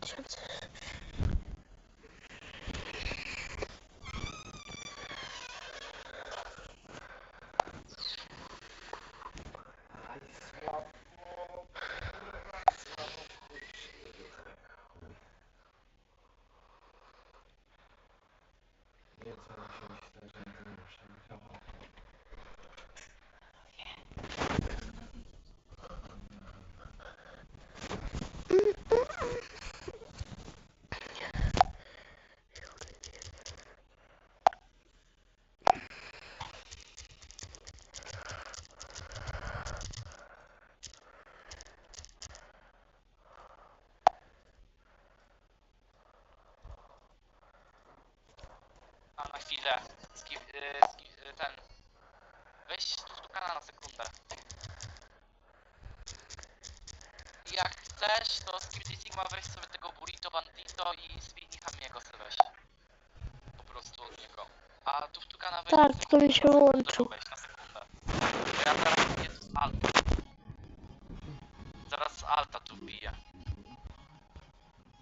tysiące chwilę. Ski, y, ski, y, ten. Weź tu stukana na sekundę. Jak chcesz, to Skibidi Sigma weź sobie tego Burrito Bandito i Speedy Hamiego sobie weź. Po prostu od niego. A tu stukana weź Tak, to mi się wyłączył. Weź na sekundę. Ja zaraz tu z Alta. Zaraz z Alta tu wbiję.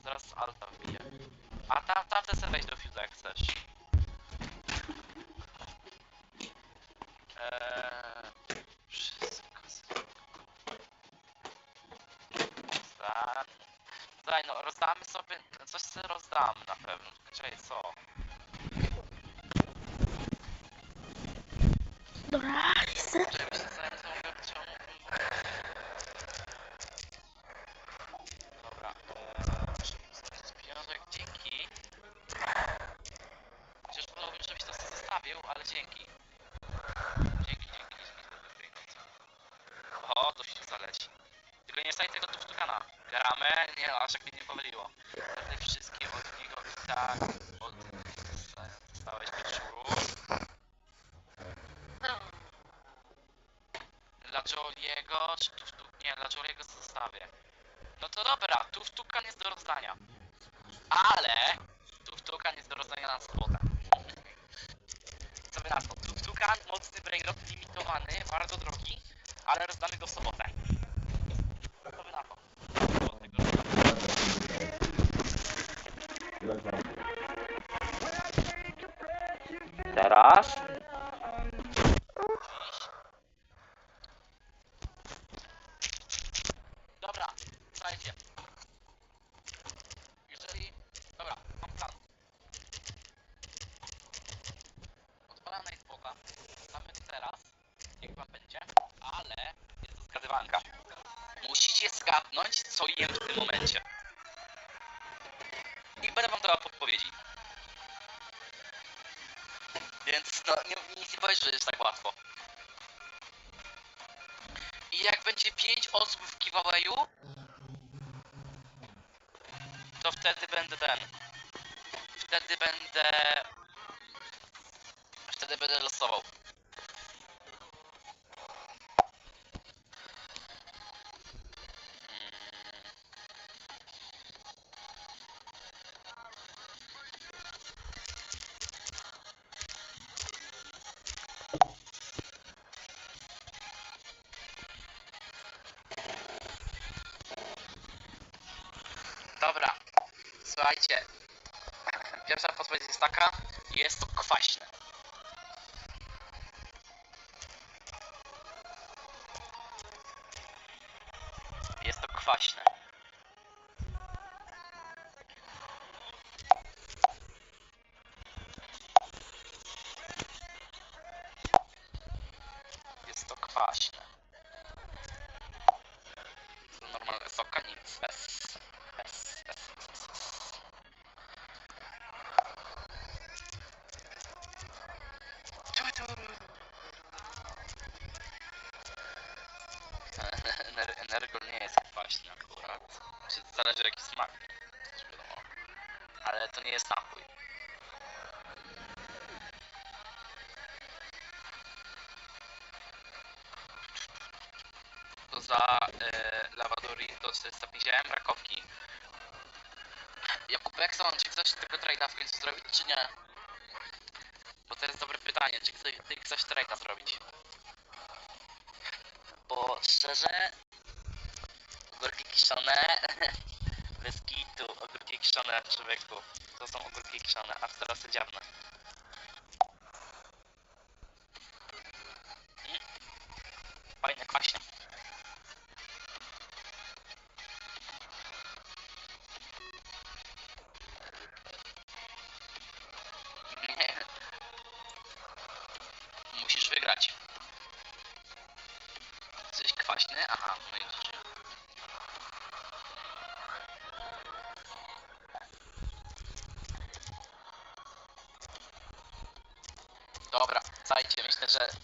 Zaraz z Alta wbiję. A tam, tamte sobie weź do Fuse'a jak chcesz. Daj no, rozdamy sobie, coś sobie rozdamy na pewno, czekaj co? Dobra, chcę. Czekaj, myślę, zanim to mogę wyciągnąć. Dobra, eee, pieniążek, dzięki. Chociaż wolałbym, żebyś to sobie zostawił, ale dzięki. Dzięki, dzięki, dzięki za te pieniądze. O, to się zaleci. Tylko nie wstań tego tu sztukana. Gramy, nie no, aż jak mnie nie pomyliło. Te wszystkie od niego i tak, od... Dostałeś pieczurów. Dla Joliego, czy tu sztuk... Nie, dla Joliego zostawię. No to dobra, tu sztukan jest do rozdania. Ale tu sztukan jest do rozdania na sobotę. Co by na to? Tu sztukan, mocny brainrot limitowany, bardzo drogi, ale rozdamy go w sobotę. Musicie zgadnąć, co jem w tym momencie. I będę wam dawał podpowiedzi. Więc no, nie, nic nie powiesz, że jest tak łatwo. I jak będzie 5 osób w giveawayu, to wtedy będę ten. Wtedy będę. Wtedy będę losował. Słuchajcie. Pierwsza podpowiedź jest taka, jest to kwaśne. Energol nie jest kwaśny akurat. Znaczy, Zależy jaki smak. też wiadomo. Ale to nie jest napój. To za e, Lavadori to sobie zapisałem rakowki. Jakub, jak sądzisz, czy chcesz tego trade'a w końcu zrobić, czy nie? To jest dobre pytanie, czy chcesz, ty chcesz trade'a zrobić? Bo szczerze, górki kiszone Bez kitu, ogórki kiszone, człowieku. To są ogórki kiszone, a teraz dziabne. Mm. Fajne, kwaśnie.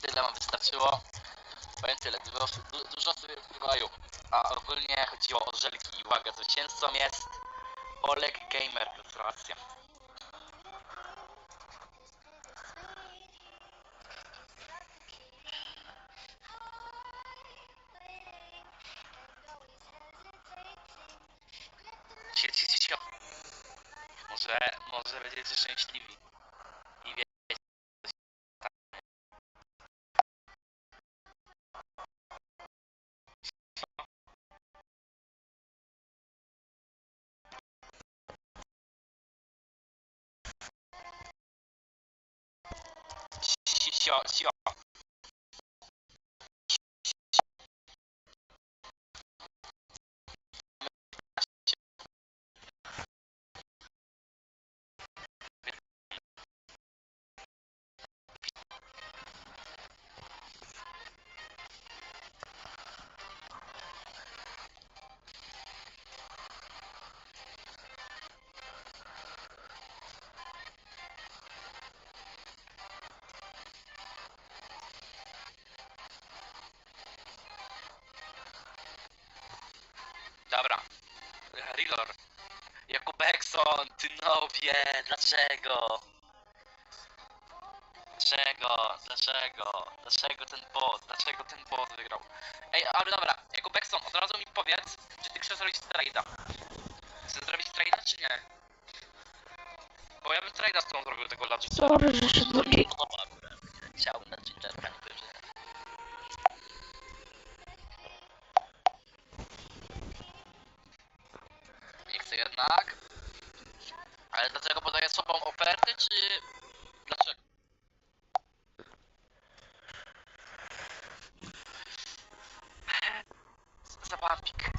Tyle wam wystarczyło. Powiem tyle, dużo, du- dużo sobie odkrywają. A ogólnie chodziło o żelki i uwaga, zwycięzcą jest Oleg Gamer, gratulacje. Cio, cio, cio. Może, może będziecie szczęśliwi. Rilor. Jakub Ekson, ty nobie, dlaczego? Dlaczego? Dlaczego? Dlaczego ten bot? Dlaczego ten bot wygrał? Ej, ale dobra, Jakub Ekson, od razu mi powiedz, czy ty chcesz zrobić trade'a. Chcesz zrobić trade'a, czy nie? Bo ja bym trade'a z tą zrobił tego dla. Sorry, że się drugi. Chciałbym jednak. Ale dlaczego podaję sobą oferty, czy... Dlaczego? Zabawik.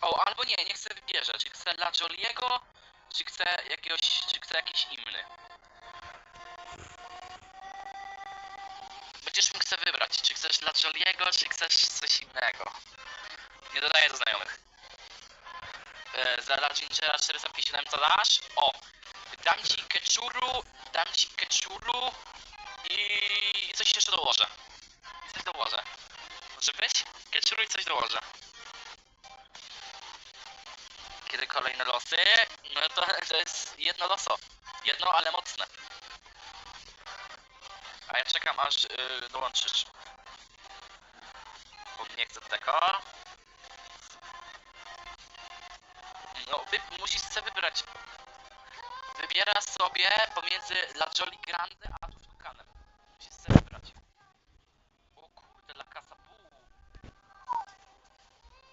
O, albo nie, niech sobie wybierze, czy chce dla Joliego, czy chce jakiegoś, czy chce jakiś inny. Sobie wybrać, czy chcesz dla Joliego, czy chcesz coś innego. Nie dodaję do znajomych. E, za dla Gingera 457 co dasz? O! Dam ci keczuru, dam ci keczuru i coś jeszcze dołożę. I coś dołożę. Może być? Keczuru i coś dołożę. Kiedy kolejne losy? No to, to jest jedno loso. Jedno, ale mocne. A ja czekam aż yy, dołączysz. Bo nie chcę tego. No, musisz sobie wybrać. Wybiera sobie pomiędzy La Jolly Grande a Tutukanem. Musisz sobie wybrać. O kurde, La Casa Bu.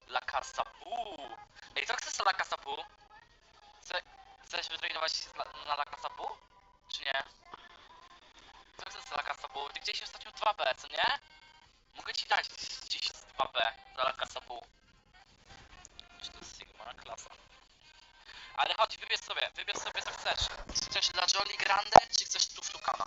La Casa Bu. Ej, co chcesz La Casa Bu? Chce, chcesz wytrenować się na, na La Casa? Czy nie? Co Bu? Ty gdzieś ostatnio 2B, co nie? Mogę ci dać gdzieś z 2B za La Casa Bu. Czy to jest Sigma? Klasa. Ale chodź, wybierz sobie, wybierz sobie co chcesz. Czy chcesz dla Jolly Grande, czy chcesz Tuftukana?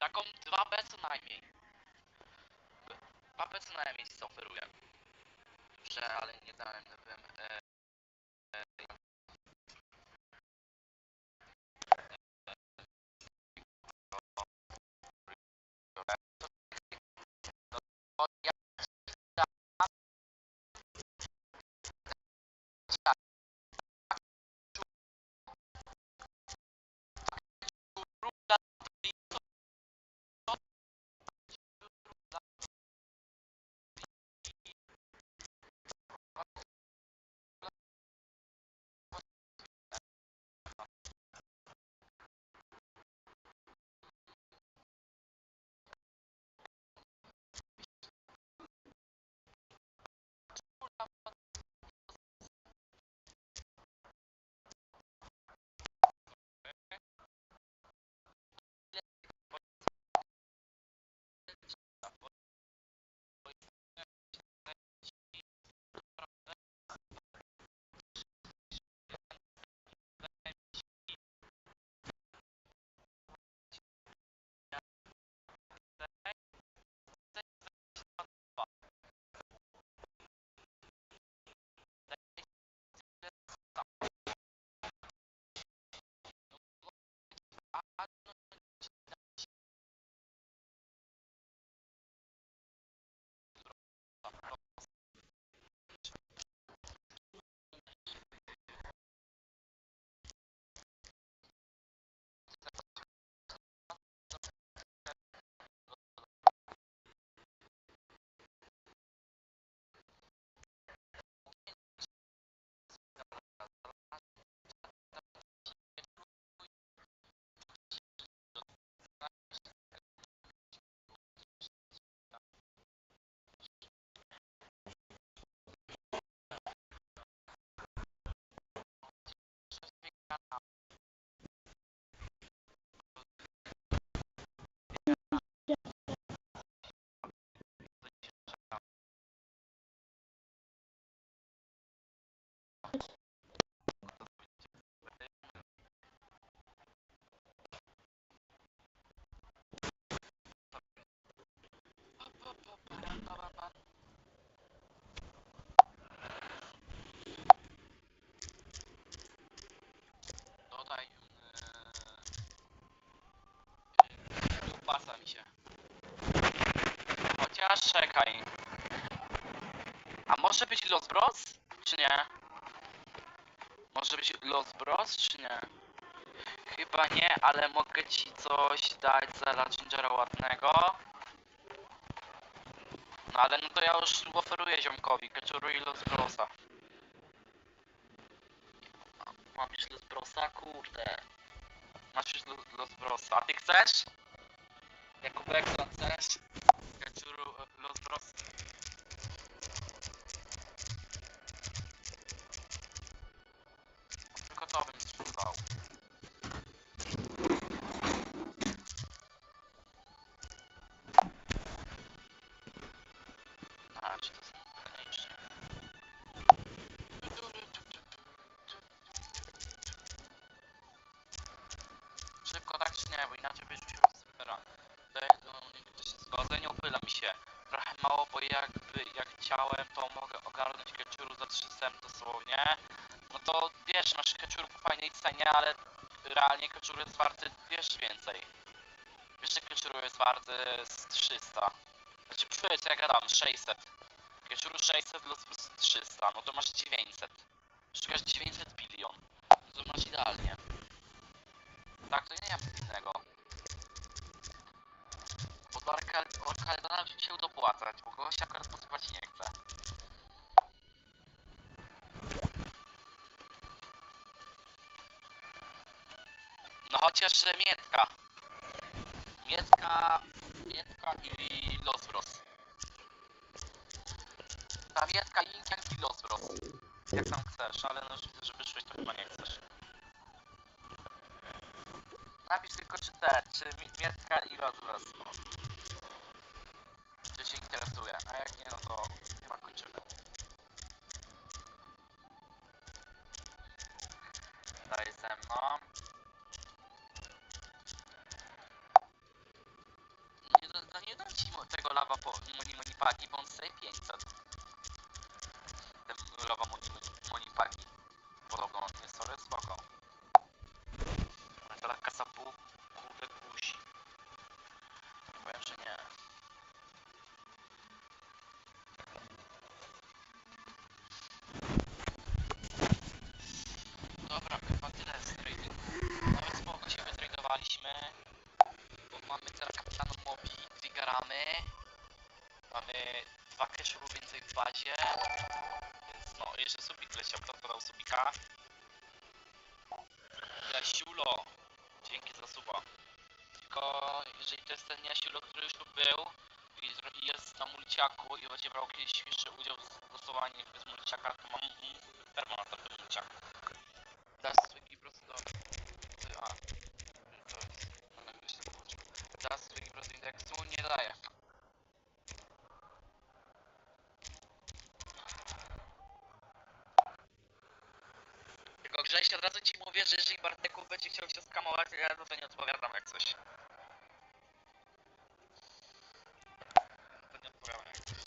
Taką 2B co najmniej. 2B co najmniej zaoferuję. Dobrze, ale nie dałem, nie wiem, e, Chociaż czekaj. A może być Los Bros? Czy nie? Może być Los Bros, czy nie? Chyba nie, ale mogę ci coś dać za Legengera ładnego. No ale no to ja już oferuję ziomkowi, Keczuru i Los Brosa. Mam już Los Brosa? Kurde. Masz już Los Brosa. A ty chcesz? Jakubek, co chcesz? Keczuru, e, Los 300 dosłownie. No to wiesz, masz keczuru po fajnej cenie, ale realnie keczuru jest warty wiesz więcej. Wiesz, że keczuru jest warty z 300. Znaczy, przy co ja gadam, 600. Keczuru 600 plus plus 300, no to masz 900. Szukasz 900 bilion. No to masz idealnie. Tak, to nie nic innego. Bo do Arka- Arkaldona bym się dopłacać, bo kogoś akurat posłuchać nie chce. Chociaż, że Mietka. Mietka, Mietka i Los Bros. Ta Mietka i Inkiak i Los Bros. Jak tam chcesz, ale no już widzę, że wyszłeś, to chyba nie chcesz. Napisz tylko czy te, czy Mi- Mietka i Los Bros. Czy się interesuje, a jak nie, no to chyba kończymy. Daj ze mną. Tego lawa po moni moni paki, bo on sobie 500. Ten lawa moni moni, moni paki. Podobno on jest sorry, spoko. Ale ta kasa pół, kurde kusi. Powiem, że nie. Dobra, chyba tyle z tradingu. Nawet spoko się wytradowaliśmy. Bo mamy teraz kapitana Mobi, dwie garamy. Mamy dwa cashuru więcej w bazie. Więc no, jeszcze subik leciał. Kto podał subika? Jasiulo. Dzięki za suba. Tylko jeżeli to jest ten Jasiulo, który już tu był i jest na mulciaku i będzie brał kiedyś jeszcze udział w głosowaniu bez mulciaka, to mam mu termo na ten mulciak. Dasz swój po prostu do... A, to jest... Po prostu indeksu nie daje. Tylko Grześ, od razu ci mówię, że jeżeli Barteków będzie chciał się skamować, ja za to nie odpowiadam jak coś. To nie odpowiadam jak coś.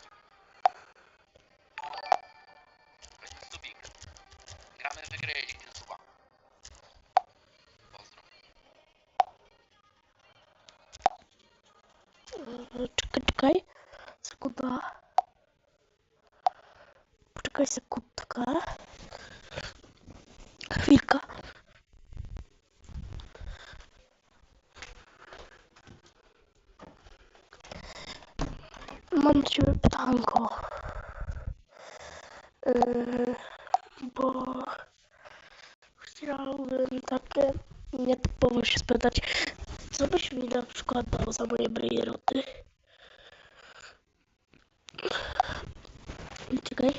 Subik. Gramy w gry, Czekaj, czekaj. Sekunda. Poczekaj sekundkę. Chwilka. Mam do ciebie pytanko. Yy, bo chciałbym takie nietypowo się spytać, co byś mi na przykład dał za moje brailleroty? Czekaj.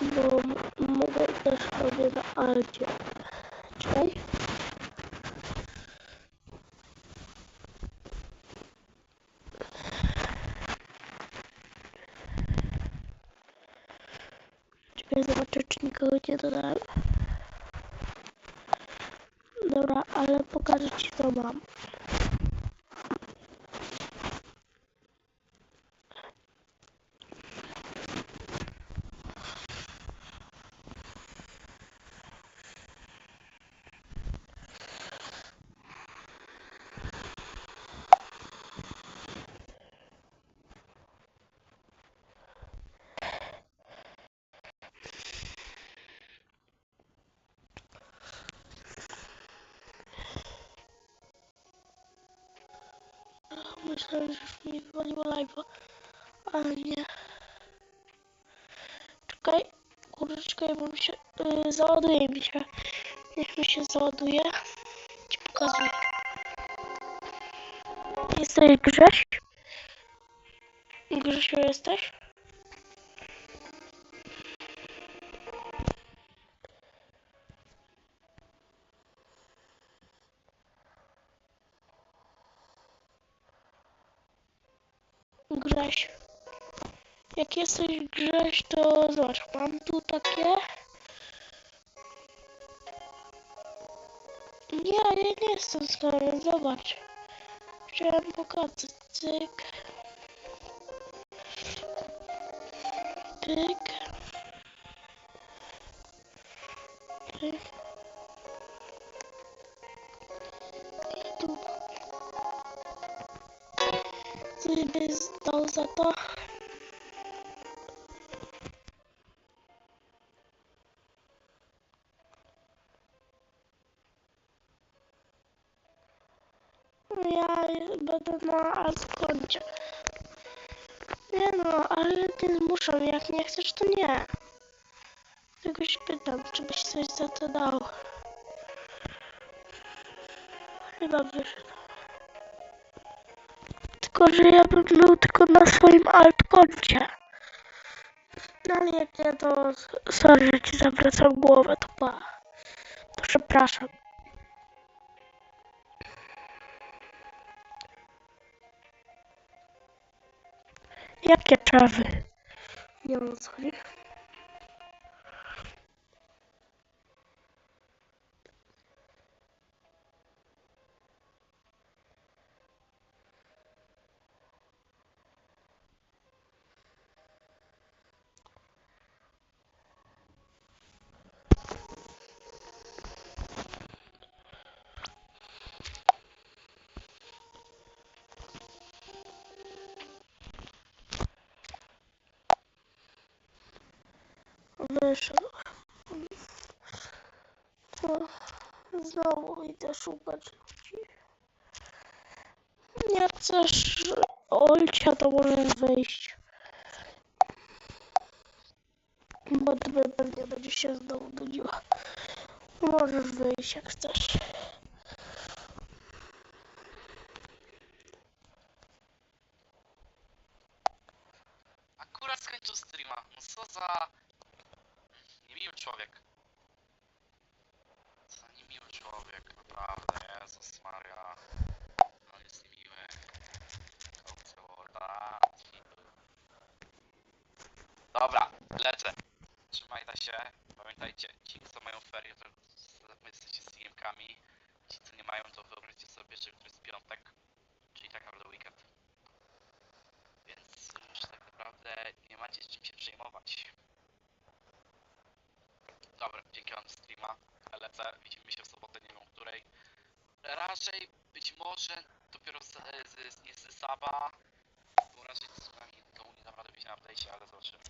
Bo mogę też sobie na alcie. Czekaj. Czekaj, zobaczę, czy nikogo nie dodałem. Dobra, ale pokażę ci co mam. Myślałem, że już mi wywaliło live'a. Ale nie. Czekaj. Kurde, czekaj, bo mi się... Yy, załaduje mi się. Niech mi się załaduje. Ci pokazuję. Jesteś Grześ? Grzesiu jesteś? Grześ. Jak jesteś Grześ, to zobacz, mam tu takie. Nie, ja nie jestem skoro, zobacz. Chciałem pokazać, cyk. Pyk. Za to? Ja będę na altkoncie. Nie no, ale nie zmuszam, jak nie chcesz to nie. Tylko się pytam, czy byś coś za to dał. Chyba wyszedł. Tylko, że ja bym był tylko na swoim altkoncie. No ale jak nie, to sorry, że ci zawracam głowę, to pa. To przepraszam. Jakie prawy? Nie o co chodzi. Wyszedł. To znowu idę szukać ludzi. Nie chcesz Olcia, to możesz wyjść. Bo tobie pewnie będzie się znowu nudziła. Możesz wyjść jak chcesz. Akurat skończył streama. No co za... Niemiły człowiek. Co niemiły człowiek, naprawdę, Jezus Maria. No jest niemiły. Dobra, lecę. Trzymajcie się. Pamiętajcie, ci co mają ferie, to wy jesteście CM-kami. Ci co nie mają, to wyobraźcie sobie, że jutro jest piątek. Czyli tak naprawdę weekend. Więc już tak naprawdę nie macie z czym się przejmować. Za streama. Lecę, widzimy się w sobotę, nie wiem której. Raczej być może dopiero z, z, z, nie z Saba, bo raczej z nami to nie dam rady być na update'cie, ale zobaczymy.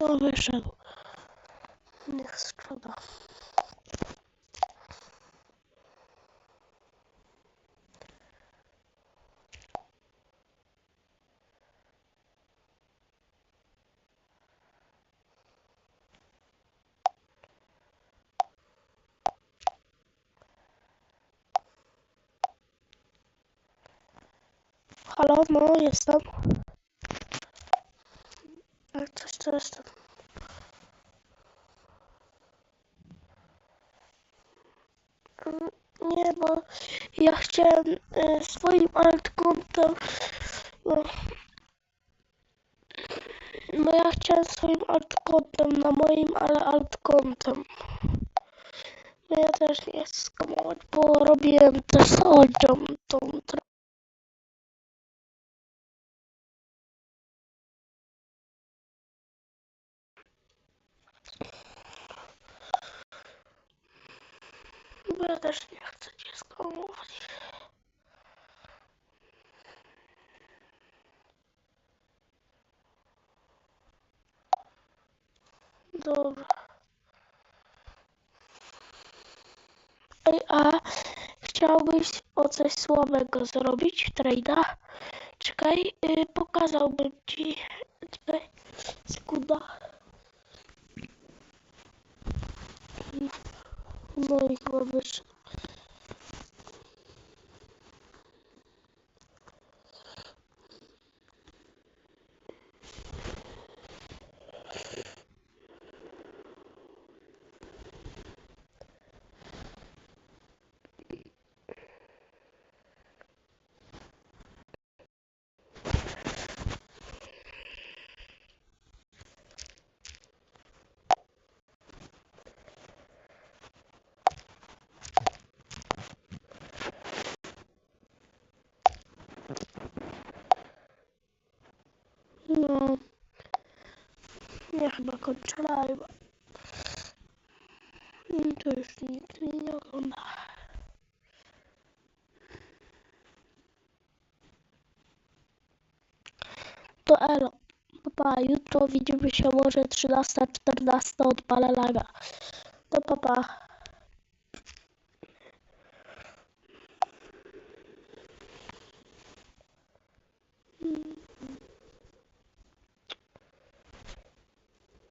No wyszedł. Niech sprzeda. Halo, no jestem. Coś to jestem. Mm, Nie, bo ja chciałem e, swoim altkontem. No, no ja chciałem swoim altkontem na moim, ale altkontem. No ja też nie chcę skamować, bo robiłem też z Olcią tą Bo ja też nie chcę cię skamować. Dobra. Ej, a chciałbyś o coś słabego zrobić, trade'a? Czekaj, y, pokazałbym ci. Czekaj, sekunda. No i chyba wyszło. No. Ja chyba kończę live. Mm, To już nikt mnie nie ogląda. To elo. Papa, jutro widzimy się może 13-14 odpalę laga. To papa.